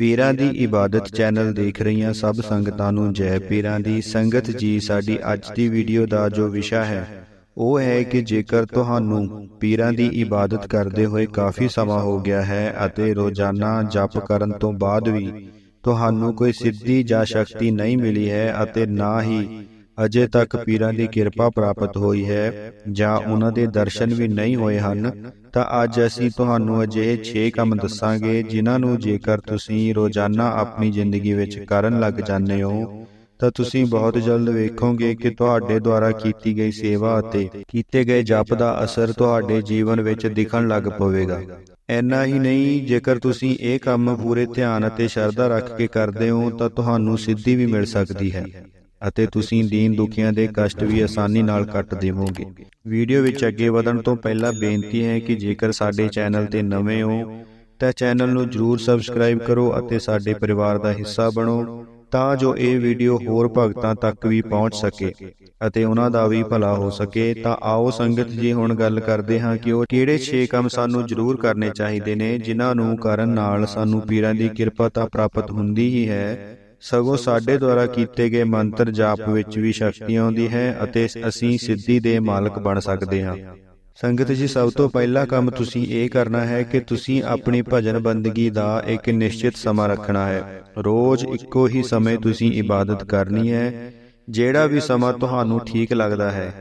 ਪੀਰਾਂ ਦੀ ਇਬਾਦਤ ਚੈਨਲ ਦੇਖ ਰਹੀਆਂ ਸਭ ਸੰਗਤਾਂ ਨੂੰ ਜੈ ਪੀਰਾਂ ਦੀ ਸੰਗਤ ਜੀ ਸਾਡੀ ਅੱਜ ਦੀ ਵੀਡੀਓ ਦਾ ਜੋ ਵਿਸ਼ਾ ਹੈ ਉਹ ਹੈ ਕਿ ਜੇਕਰ ਤੁਹਾਨੂੰ ਪੀਰਾਂ ਦੀ ਇਬਾਦਤ ਕਰਦੇ ਹੋਏ ਕਾਫੀ ਸਮਾਂ ਹੋ ਗਿਆ ਹੈ ਅਤੇ ਰੋਜ਼ਾਨਾ ਜਪ ਕਰਨ ਤੋਂ ਬਾਅਦ ਵੀ ਤੁਹਾਨੂੰ ਕੋਈ ਸਿੱਧੀ ਜਾਂ ਸ਼ਕਤੀ ਨਹੀਂ ਮਿਲੀ ਹੈ ਅਤੇ ਨਾ ਹੀ ਅਜੇ ਤੱਕ ਪੀਰਾਂ ਦੀ ਕਿਰਪਾ ਪ੍ਰਾਪਤ ਹੋਈ ਹੈ, ਜਾਂ ਉਹਨਾਂ ਦੇ ਦਰਸ਼ਨ ਵੀ ਨਹੀਂ ਹੋਏ ਹਨ, ਤਾਂ ਅੱਜ ਅਸੀਂ ਤੁਹਾਨੂੰ ਅਜਿਹੇ 6 ਕੰਮ ਦੱਸਾਂਗੇ, ਜਿਨ੍ਹਾਂ ਨੂੰ ਜੇਕਰ ਤੁਸੀਂ ਰੋਜ਼ਾਨਾ ਆਪਣੀ ਜ਼ਿੰਦਗੀ ਵਿੱਚ ਕਰਨ ਲੱਗ ਜਾਂਦੇ ਹੋ, ਤਾਂ ਤੁਸੀਂ ਬਹੁਤ ਜਲਦ ਵੇਖੋਗੇ ਕਿ ਤੁਹਾਡੇ ਦੁਆਰਾ ਕੀਤੀ ਗਈ ਸੇਵਾ ਅਤੇ ਕੀਤੇ ਗਏ ਜਪ ਦਾ ਅਸਰ ਤੁਹਾਡੇ ਜੀਵਨ ਵਿੱਚ ਦਿਖਣ ਲੱਗ ਪਵੇਗਾ। ਐਨਾ ਹੀ ਨਹੀਂ, ਜੇਕਰ ਤੁਸੀਂ ਇਹ ਕੰਮ ਪੂਰੇ ਧਿਆਨ ਅਤੇ ਸ਼ਰਧਾ ਰੱਖ ਕੇ ਕਰਦੇ ਹੋ, ਤਾਂ ਤੁਹਾਨੂੰ ਸਿੱਧੀ ਵੀ ਮਿਲ ਸਕਦੀ ਹੈ। ਅਤੇ ਤੁਸੀਂ ਦੀਨ ਦੁਖੀਆਂ ਦੇ ਕਸ਼ਟ ਵੀ ਆਸਾਨੀ ਨਾਲ ਕੱਟ ਦੇਵੋਗੇ। ਵੀਡੀਓ ਵਿੱਚ ਅੱਗੇ ਵਧਣ ਤੋਂ ਪਹਿਲਾਂ ਬੇਨਤੀ ਹੈ ਕਿ ਜੇਕਰ ਸਾਡੇ ਚੈਨਲ ਤੇ ਨਵੇਂ ਹੋ ਤਾਂ ਚੈਨਲ ਨੂੰ ਜਰੂਰ ਸਬਸਕ੍ਰਾਈਬ ਕਰੋ ਅਤੇ ਸਾਡੇ ਪਰਿਵਾਰ ਦਾ ਹਿੱਸਾ ਬਣੋ ਤਾਂ ਜੋ ਇਹ ਵੀਡੀਓ ਹੋਰ ਭਗਤਾਂ ਤੱਕ ਵੀ ਪਹੁੰਚ ਸਕੇ ਅਤੇ ਉਹਨਾਂ ਦਾ ਵੀ ਭਲਾ ਹੋ ਸਕੇ ਤਾਂ ਆਓ ਸੰਗਤ ਜੀ ਹੁਣ ਗੱਲ ਕਰਦੇ ਹਾਂ ਕਿ ਉਹ ਕਿਹੜੇ 6 ਕੰਮ ਸਾਨੂੰ ਜ਼ਰੂਰ ਕਰਨੇ ਚਾਹੀਦੇ ਨੇ ਜਿਨ੍ਹਾਂ ਨੂੰ ਕਰਨ ਨਾਲ ਸਾਨੂੰ ਪੀਰਾਂ ਦੀ ਕਿਰਪਾ ਤਾਂ ਪ੍ਰਾਪਤ ਹੁੰਦੀ ਹੀ ਹੈ ਸਗੋਂ ਸਾਡੇ ਦੁਆਰਾ ਕੀਤੇ ਗਏ ਮੰਤਰ ਜਾਪ ਵਿੱਚ ਵੀ ਸ਼ਕਤੀ ਆਉਂਦੀ ਹੈ ਅਤੇ ਅਸੀਂ ਸਿੱਧੀ ਦੇ ਮਾਲਕ ਬਣ ਸਕਦੇ ਹਾਂ। ਸੰਗਤ ਜੀ ਸਭ ਤੋਂ ਪਹਿਲਾ ਕੰਮ ਤੁਸੀਂ ਇਹ ਕਰਨਾ ਹੈ ਕਿ ਤੁਸੀਂ ਆਪਣੀ ਭਜਨ ਬੰਦਗੀ ਦਾ ਇੱਕ ਨਿਸ਼ਚਿਤ ਸਮਾਂ ਰੱਖਣਾ ਹੈ। ਰੋਜ਼ ਇੱਕੋ ਹੀ ਸਮੇਂ ਤੁਸੀਂ ਇਬਾਦਤ ਕਰਨੀ ਹੈ ਜਿਹੜਾ ਵੀ ਸਮਾਂ ਤੁਹਾਨੂੰ ਠੀਕ ਲੱਗਦਾ ਹੈ।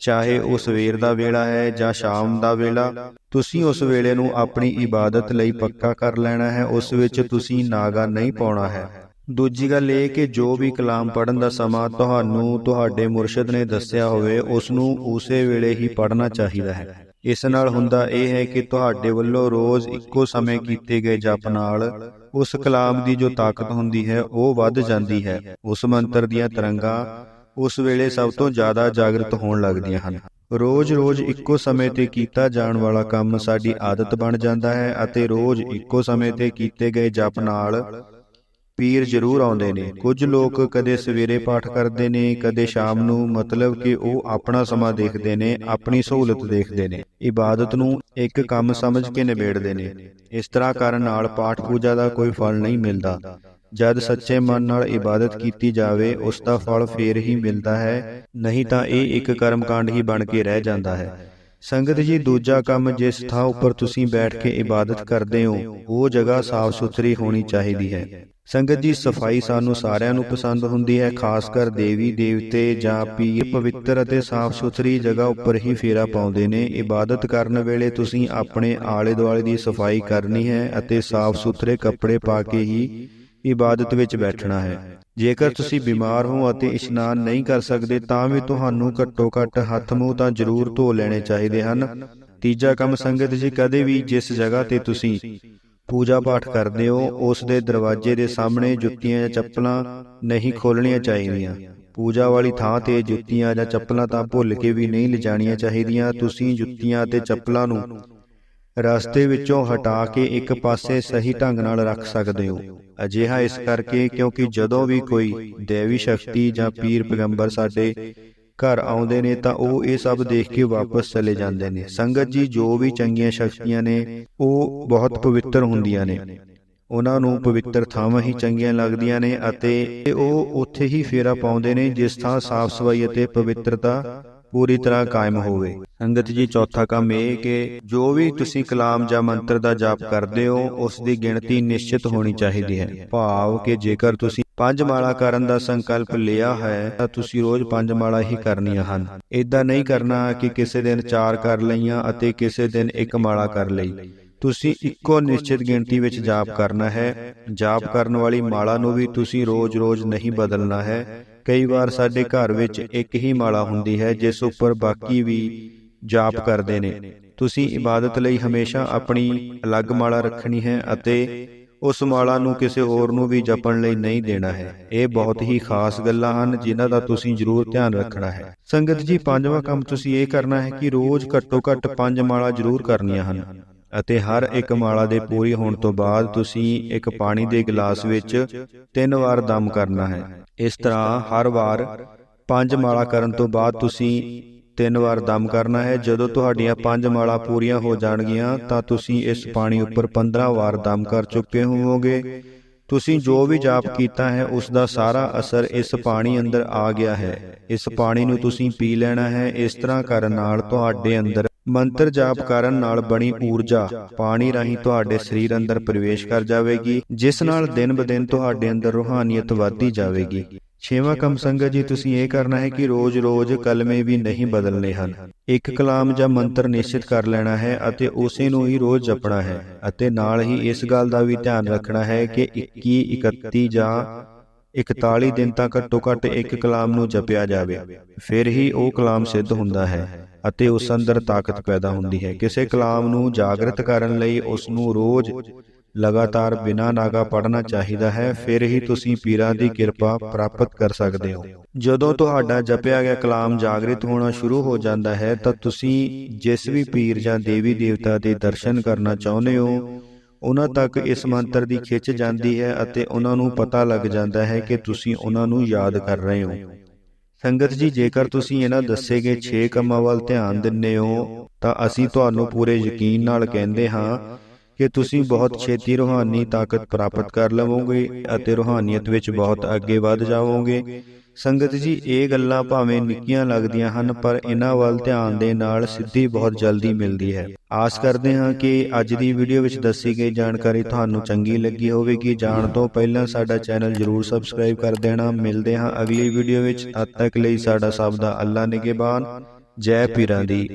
ਚਾਹੇ ਉਹ ਸਵੇਰ ਦਾ ਵੇਲਾ ਹੈ ਜਾਂ ਸ਼ਾਮ ਦਾ ਵੇਲਾ ਤੁਸੀਂ ਉਸ ਵੇਲੇ ਨੂੰ ਆਪਣੀ ਇਬਾਦਤ ਲਈ ਪੱਕਾ ਕਰ ਲੈਣਾ ਹੈ ਉਸ ਵਿੱਚ ਤੁਸੀਂ ਨਾਗਾ ਨਹੀਂ ਪਾਉਣਾ ਹੈ। ਦੂਜੀ ਗੱਲ ਇਹ ਕਿ ਜੋ ਵੀ ਕਲਾਮ ਪੜਨ ਦਾ ਸਮਾਂ ਤੁਹਾਨੂੰ ਤੁਹਾਡੇ ਮੁਰਸ਼ਿਦ ਨੇ ਦੱਸਿਆ ਹੋਵੇ, ਉਸ ਨੂੰ ਉਸੇ ਵੇਲੇ ਹੀ ਪੜਨਾ ਚਾਹੀਦਾ ਹੈ। ਇਸ ਨਾਲ ਹੁੰਦਾ ਇਹ ਹੈ ਕਿ ਤੁਹਾਡੇ ਵੱਲੋਂ ਰੋਜ਼ ਇੱਕੋ ਸਮੇਂ ਕੀਤੇ ਗਏ ਜਪ ਨਾਲ ਉਸ ਕਲਾਮ ਦੀ ਜੋ ਤਾਕਤ ਹੁੰਦੀ ਹੈ, ਉਹ ਵੱਧ ਜਾਂਦੀ ਹੈ। ਉਸ ਮੰਤਰ ਦੀਆਂ ਤਰੰਗਾਂ ਉਸ ਵੇਲੇ ਸਭ ਤੋਂ ਜ਼ਿਆਦਾ ਜਾਗਰਤ ਹੋਣ ਲੱਗਦੀਆਂ ਹਨ। ਰੋਜ਼-ਰੋਜ਼ ਇੱਕੋ ਸਮੇਂ ਤੇ ਕੀਤਾ ਜਾਣ ਵਾਲਾ ਕੰਮ ਸਾਡੀ ਆਦਤ ਬਣ ਜਾਂਦਾ ਹੈ ਅਤੇ ਰੋਜ਼ ਇੱਕੋ ਸਮੇਂ ਤੇ ਕੀਤੇ ਗਏ ਜਪ ਨਾਲ ਪੀਰ ਜ਼ਰੂਰ ਆਉਂਦੇ ਨੇ। ਕੁਝ ਲੋਕ ਕਦੇ ਸਵੇਰੇ ਪਾਠ ਕਰਦੇ ਨੇ ਕਦੇ ਸ਼ਾਮ ਨੂੰ ਮਤਲਬ ਕਿ ਉਹ ਆਪਣਾ ਸਮਾਂ ਦੇਖਦੇ ਨੇ ਆਪਣੀ ਸਹੂਲਤ ਦੇਖਦੇ ਨੇ। ਇਬਾਦਤ ਨੂੰ ਇੱਕ ਕੰਮ ਸਮਝ ਕੇ ਨਿਬੇੜਦੇ ਨੇ। ਇਸ ਤਰ੍ਹਾਂ ਕਰਨ ਨਾਲ ਪਾਠ ਪੂਜਾ ਦਾ ਕੋਈ ਫਲ ਨਹੀਂ ਮਿਲਦਾ। ਜਦ ਸੱਚੇ ਮਨ ਨਾਲ ਇਬਾਦਤ ਕੀਤੀ ਜਾਵੇ ਉਸ ਦਾ ਫਲ ਫੇਰ ਹੀ ਮਿਲਦਾ ਹੈ। ਨਹੀਂ ਤਾਂ ਇਹ ਇੱਕ ਕਰਮਕਾਂਡ ਹੀ ਬਣ ਕੇ ਰਹਿ ਜਾਂਦਾ ਹੈ। ਸੰਗਤ ਜੀ ਦੂਜਾ ਕੰਮ ਜਿਸ ਥਾਂ ਉੱਪਰ ਤੁਸੀਂ ਬੈਠ ਕੇ ਇਬਾਦਤ ਕਰਦੇ ਹੋ ਉਹ ਜਗ੍ਹਾ ਸਾਫ਼ ਸੁਥਰੀ ਹੋਣੀ ਚਾਹੀਦੀ ਹੈ। ਸੰਗਤ ਜੀ ਸਫ਼ਾਈ ਸਾਨੂੰ ਸਾਰਿਆਂ ਨੂੰ ਪਸੰਦ ਹੁੰਦੀ ਹੈ ਖਾਸ ਕਰ ਦੇਵੀ ਦੇਵਤੇ ਜਾਂ ਪੀਰ ਪਵਿੱਤਰ ਅਤੇ ਸਾਫ਼ ਸੁਥਰੀ ਜਗ੍ਹਾ ਉੱਪਰ ਹੀ ਫੇਰਾ ਪਾਉਂਦੇ ਨੇ ਇਬਾਦਤ ਕਰਨ ਵੇਲੇ ਤੁਸੀਂ ਆਪਣੇ ਆਲੇ ਦੁਆਲੇ ਦੀ ਸਫ਼ਾਈ ਕਰਨੀ ਹੈ ਅਤੇ ਸਾਫ਼ ਸੁਥਰੇ ਕੱਪੜੇ ਪਾ ਕੇ ਹੀ ਇਬਾਦਤ ਵਿੱਚ ਬੈਠਣਾ ਹੈ। ਜੇਕਰ ਤੁਸੀਂ ਬਿਮਾਰ ਹੋ ਅਤੇ ਇਸ਼ਨਾਨ ਨਹੀਂ ਕਰ ਸਕਦੇ ਤਾਂ ਵੀ ਤੁਹਾਨੂੰ ਘੱਟੋ ਘੱਟ ਹੱਥ ਮੂੰਹ ਤਾਂ ਜ਼ਰੂਰ ਧੋ ਲੈਣੇ ਚਾਹੀਦੇ ਹਨ। ਤੀਜਾ ਕੰਮ ਸੰਗਤ ਜੀ ਕਦੇ ਵੀ ਜਿਸ ਜਗ੍ਹਾ ਤੇ ਤੁਸੀਂ ਪੂਜਾ ਪਾਠ ਕਰਦੇ ਹੋ ਉਸ ਦੇ ਦਰਵਾਜ਼ੇ ਦੇ ਸਾਹਮਣੇ ਜੁੱਤੀਆਂ ਜਾਂ ਚੱਪਲਾਂ ਨਹੀਂ ਖੋਲਣੀਆਂ ਚਾਹੀਦੀਆਂ। ਪੂਜਾ ਵਾਲੀ ਥਾਂ ਤੇ ਜੁੱਤੀਆਂ ਜਾਂ ਚੱਪਲਾਂ ਤਾਂ ਭੁੱਲ ਕੇ ਵੀ ਨਹੀਂ ਲਿਜਾਣੀਆਂ ਚਾਹੀਦੀਆਂ। ਤੁਸੀਂ ਜੁੱਤੀਆਂ ਅਤੇ ਚੱਪਲਾਂ ਨੂੰ ਰਸਤੇ ਵਿੱਚੋਂ ਹਟਾ ਕੇ ਇੱਕ ਪਾਸੇ ਸਹੀ ਢੰਗ ਨਾਲ ਰੱਖ ਸਕਦੇ ਹੋ। ਅਜਿਹਾ ਇਸ ਕਰਕੇ ਕਿਉਂਕਿ ਜਦੋਂ ਵੀ ਕੋਈ ਦੇਵੀ ਸ਼ਕਤੀ ਜਾਂ ਪੀਰ ਪੈਗੰਬਰ ਸਾਡੇ ਘਰ ਆਉਂਦੇ ਨੇ ਤਾਂ ਉਹ ਇਹ ਸਭ ਦੇਖ ਕੇ ਵਾਪਸ ਚਲੇ ਜਾਂਦੇ ਨੇ। ਸੰਗਤ ਜੀ, ਜੋ ਵੀ ਚੰਗੀਆਂ ਸ਼ਕਤੀਆਂ ਨੇ, ਉਹ ਬਹੁਤ ਪਵਿੱਤਰ ਹੁੰਦੀਆਂ ਨੇ। ਉਹਨਾਂ ਨੂੰ ਪਵਿੱਤਰ ਥਾਵਾਂ ਹੀ ਚੰਗੀਆਂ ਲੱਗਦੀਆਂ ਨੇ ਅਤੇ ਉਹ ਉੱਥੇ ਹੀ ਫੇਰਾ ਪਾਉਂਦੇ ਨੇ, ਜਿਸ ਥਾਂ ਸਾਫ਼ ਸਫ਼ਾਈ ਅਤੇ ਪਵਿੱਤਰਤਾ ਪੂਰੀ ਤਰ੍ਹਾਂ ਕਾਇਮ ਹੋਵੇ। ਸੰਗਤ ਜੀ ਚੌਥਾ ਕੰਮ ਇਹ ਕਿ ਜੋ ਵੀ ਤੁਸੀਂ ਕਲਾਮ ਜਾਂ ਮੰਤਰ ਦਾ ਜਾਪ ਕਰਦੇ ਹੋ ਉਸ ਦੀ ਗਿਣਤੀ ਨਿਸ਼ਚਿਤ ਹੋਣੀ ਚਾਹੀਦੀ ਹੈ। ਭਾਵ ਕਿ ਜੇਕਰ ਤੁਸੀਂ ਪੰਜ ਮਾਲਾ ਕਰਨ ਦਾ ਸੰਕਲਪ ਲਿਆ ਹੈ ਤਾਂ ਤੁਸੀਂ ਰੋਜ਼ ਪੰਜ ਮਾਲਾ ਹੀ ਕਰਨੀਆਂ ਹਨ। ਇਦਾਂ ਨਹੀਂ ਕਰਨਾ ਕਿ ਕਿਸੇ ਦਿਨ ਚਾਰ ਕਰ ਲਈਆਂ ਅਤੇ ਕਿਸੇ ਦਿਨ ਇੱਕ ਮਾਲਾ ਕਰ ਲਈ। ਤੁਸੀਂ ਇੱਕੋ ਨਿਸ਼ਚਿਤ ਗਿਣਤੀ ਵਿੱਚ ਜਾਪ ਕਰਨਾ ਹੈ। ਜਾਪ ਕਰਨ ਵਾਲੀ ਮਾਲਾ ਨੂੰ ਵੀ ਤੁਸੀਂ ਰੋਜ਼-ਰੋਜ਼ ਨਹੀਂ ਬਦਲਣਾ ਹੈ। ਕਈ ਵਾਰ ਸਾਡੇ ਘਰ ਵਿੱਚ ਇੱਕ ਹੀ ਮਾਲਾ ਹੁੰਦੀ ਹੈ ਜਿਸ ਉੱਪਰ ਬਾਕੀ ਵੀ ਜਾਪ ਕਰਦੇ ਨੇ। ਤੁਸੀਂ ਇਬਾਦਤ ਲਈ ਹਮੇਸ਼ਾ ਆਪਣੀ ਅਲੱਗ ਮਾਲਾ ਰੱਖਣੀ ਹੈ ਅਤੇ ਉਸ ਮਾਲਾ ਨੂੰ ਕਿਸੇ ਹੋਰ ਨੂੰ ਵੀ ਜਪਣ ਲਈ ਨਹੀਂ ਦੇਣਾ ਹੈ। ਇਹ ਬਹੁਤ ਹੀ ਖਾਸ ਗੱਲਾਂ ਹਨ ਜਿਨ੍ਹਾਂ ਦਾ ਤੁਸੀਂ ਜ਼ਰੂਰ ਧਿਆਨ ਰੱਖਣਾ ਹੈ। ਸੰਗਤ ਜੀ ਪੰਜਵਾਂ ਕੰਮ ਤੁਸੀਂ ਇਹ ਕਰਨਾ ਹੈ ਕਿ ਰੋਜ਼ ਘੱਟੋ ਘੱਟ ਪੰਜ ਮਾਲਾ ਜ਼ਰੂਰ ਕਰਨੀਆਂ ਹਨ ਅਤੇ ਹਰ ਇੱਕ ਮਾਲਾ ਦੇ ਪੂਰੀ ਹੋਣ ਤੋਂ ਬਾਅਦ ਤੁਸੀਂ ਇੱਕ ਪਾਣੀ ਦੇ ਗਲਾਸ ਵਿੱਚ ਤਿੰਨ ਵਾਰ ਦਮ ਕਰਨਾ ਹੈ। ਇਸ ਤਰ੍ਹਾਂ ਹਰ ਵਾਰ ਪੰਜ ਮਾਲਾ ਕਰਨ ਤੋਂ ਬਾਅਦ ਤੁਸੀਂ ਤਿੰਨ ਵਾਰ ਦਮ ਕਰਨਾ ਹੈ। ਜਦੋਂ ਤੁਹਾਡੀਆਂ ਪੰਜ ਮਾਲਾ ਪੂਰੀਆਂ ਹੋ ਜਾਣਗੀਆਂ ਤਾਂ ਤੁਸੀਂ ਇਸ ਪਾਣੀ ਉੱਪਰ 15 ਵਾਰ ਦਮ ਕਰ ਚੁੱਕੇ ਹੋਵੋਗੇ। ਤੁਸੀਂ ਜੋ ਵੀ ਜਾਪ ਕੀਤਾ ਹੈ ਉਸ ਦਾ ਸਾਰਾ ਅਸਰ ਇਸ ਪਾਣੀ ਅੰਦਰ ਆ ਗਿਆ ਹੈ। ਇਸ ਪਾਣੀ ਨੂੰ ਤੁਸੀਂ ਪੀ ਲੈਣਾ ਹੈ। ਇਸ ਤਰ੍ਹਾਂ ਕਰਨ ਨਾਲ ਤੁਹਾਡੇ ਅੰਦਰ ਮੰਤਰ ਜਾਪ ਕਰਨ ਨਾਲ ਬਣੀ ਊਰਜਾ ਪਾਣੀ ਰਾਹੀਂ ਤੁਹਾਡੇ ਸਰੀਰ ਅੰਦਰ ਪ੍ਰਵੇਸ਼ ਕਰ ਜਾਵੇਗੀ ਜਿਸ ਨਾਲ ਦਿਨ ਬਦਿਨ ਤੁਹਾਡੇ ਅੰਦਰ ਰੂਹਾਨੀਅਤ ਵਧਦੀ ਜਾਵੇਗੀ। ਛੇਵਾਂ ਕੰਮ ਸੰਗਤ ਜੀ ਤੁਸੀਂ ਇਹ ਕਰਨਾ ਹੈ ਕਿ ਰੋਜ਼-ਰੋਜ਼ ਕਲਮੇ ਵੀ ਨਹੀਂ ਬਦਲਨੇ ਹਨ। ਇੱਕ ਕਲਾਮ ਜਾਂ ਮੰਤਰ ਨਿਸ਼ਚਿਤ ਕਰ ਲੈਣਾ ਹੈ ਅਤੇ ਉਸੇ ਨੂੰ ਹੀ ਰੋਜ਼ ਜਪਣਾ ਹੈ ਅਤੇ ਨਾਲ ਹੀ ਇਸ ਗੱਲ ਦਾ ਵੀ ਧਿਆਨ ਰੱਖਣਾ ਹੈ ਕਿ 21 31 ਜਾਂ 41 ਦਿਨ ਤੱਕ ਘੱਟੋ ਘੱਟ ਇੱਕ ਕਲਾਮ ਨੂੰ ਜਪਿਆ ਜਾਵੇ ਫਿਰ ਹੀ ਉਹ ਕਲਾਮ ਸਿੱਧ ਹੁੰਦਾ ਹੈ ਅਤੇ ਉਸ ਅੰਦਰ ਤਾਕਤ ਪੈਦਾ ਹੁੰਦੀ ਹੈ। ਕਿਸੇ ਕਲਾਮ ਨੂੰ ਜਾਗਰਤ ਕਰਨ ਲਈ ਉਸ ਨੂੰ ਰੋਜ਼ ਲਗਾਤਾਰ ਬਿਨਾਂ ਨਾਗਾ ਪੜਨਾ ਚਾਹੀਦਾ ਹੈ, ਫਿਰ ਹੀ ਤੁਸੀਂ ਪੀਰਾਂ ਦੀ ਕਿਰਪਾ ਪ੍ਰਾਪਤ ਕਰ ਸਕਦੇ ਹੋ। ਜਦੋਂ ਤੁਹਾਡਾ ਜਪਿਆ ਗਿਆ ਕਲਾਮ ਜਾਗਰਿਤ ਹੋਣਾ ਸ਼ੁਰੂ ਹੋ ਜਾਂਦਾ ਹੈ, ਤਾਂ ਤੁਸੀਂ ਜਿਸ ਵੀ ਪੀਰ ਜਾਂ ਦੇਵੀ ਦੇਵਤਾ ਦੇ ਦਰਸ਼ਨ ਕਰਨਾ ਚਾਹੁੰਦੇ ਹੋ, ਉਹਨਾਂ ਤੱਕ ਇਸ ਮੰਤਰ ਦੀ ਖਿੱਚ ਜਾਂਦੀ ਹੈ ਅਤੇ ਉਹਨਾਂ ਨੂੰ ਪਤਾ ਲੱਗ ਜਾਂਦਾ ਹੈ ਕਿ ਤੁਸੀਂ ਉਹਨਾਂ ਨੂੰ ਯਾਦ ਕਰ ਰਹੇ ਹੋ। ਸੰਗਤ ਜੀ ਜੇਕਰ ਤੁਸੀਂ ਇਹਨਾਂ ਦੱਸੇ ਗਏ 6 ਕੰਮਾਂ ਵੱਲ ਧਿਆਨ ਦਿੰਦੇ ਹੋ ਤਾਂ ਅਸੀਂ ਤੁਹਾਨੂੰ ਪੂਰੇ ਯਕੀਨ ਨਾਲ ਕਹਿੰਦੇ ਹਾਂ ਕਿ ਤੁਸੀਂ ਬਹੁਤ ਛੇਤੀ ਰੂਹਾਨੀ ਤਾਕਤ ਪ੍ਰਾਪਤ ਕਰ ਲਵੋਗੇ ਅਤੇ ਰੂਹਾਨੀਅਤ ਵਿੱਚ ਬਹੁਤ ਅੱਗੇ ਵਧ ਜਾਵੋਗੇ। ਸੰਗਤ ਜੀ ਇਹ ਗੱਲਾਂ ਭਾਵੇਂ ਨਿੱਕੀਆਂ ਲੱਗਦੀਆਂ ਹਨ ਪਰ ਇਹਨਾਂ ਵੱਲ ਧਿਆਨ ਦੇ ਨਾਲ ਸਿੱਧੀ ਬਹੁਤ ਜਲਦੀ ਮਿਲਦੀ ਹੈ। ਆਸ ਕਰਦੇ ਹਾਂ ਕਿ ਅੱਜ ਦੀ ਵੀਡੀਓ ਵਿੱਚ ਦੱਸੀ ਗਈ ਜਾਣਕਾਰੀ ਤੁਹਾਨੂੰ ਚੰਗੀ ਲੱਗੀ ਹੋਵੇਗੀ। ਜਾਣ ਤੋਂ ਪਹਿਲਾਂ ਸਾਡਾ ਚੈਨਲ ਜਰੂਰ ਸਬਸਕ੍ਰਾਈਬ ਕਰ ਦੇਣਾ। ਮਿਲਦੇ ਹਾਂ ਅਗਲੀ ਵੀਡੀਓ ਵਿੱਚ। ਤਦ ਤੱਕ ਲਈ ਸਾਡਾ ਸਭ ਦਾ ਅੱਲਾ ਨਿਗਹਿਬਾਨ ਜੈ ਪੀਰਾਂ ਦੀ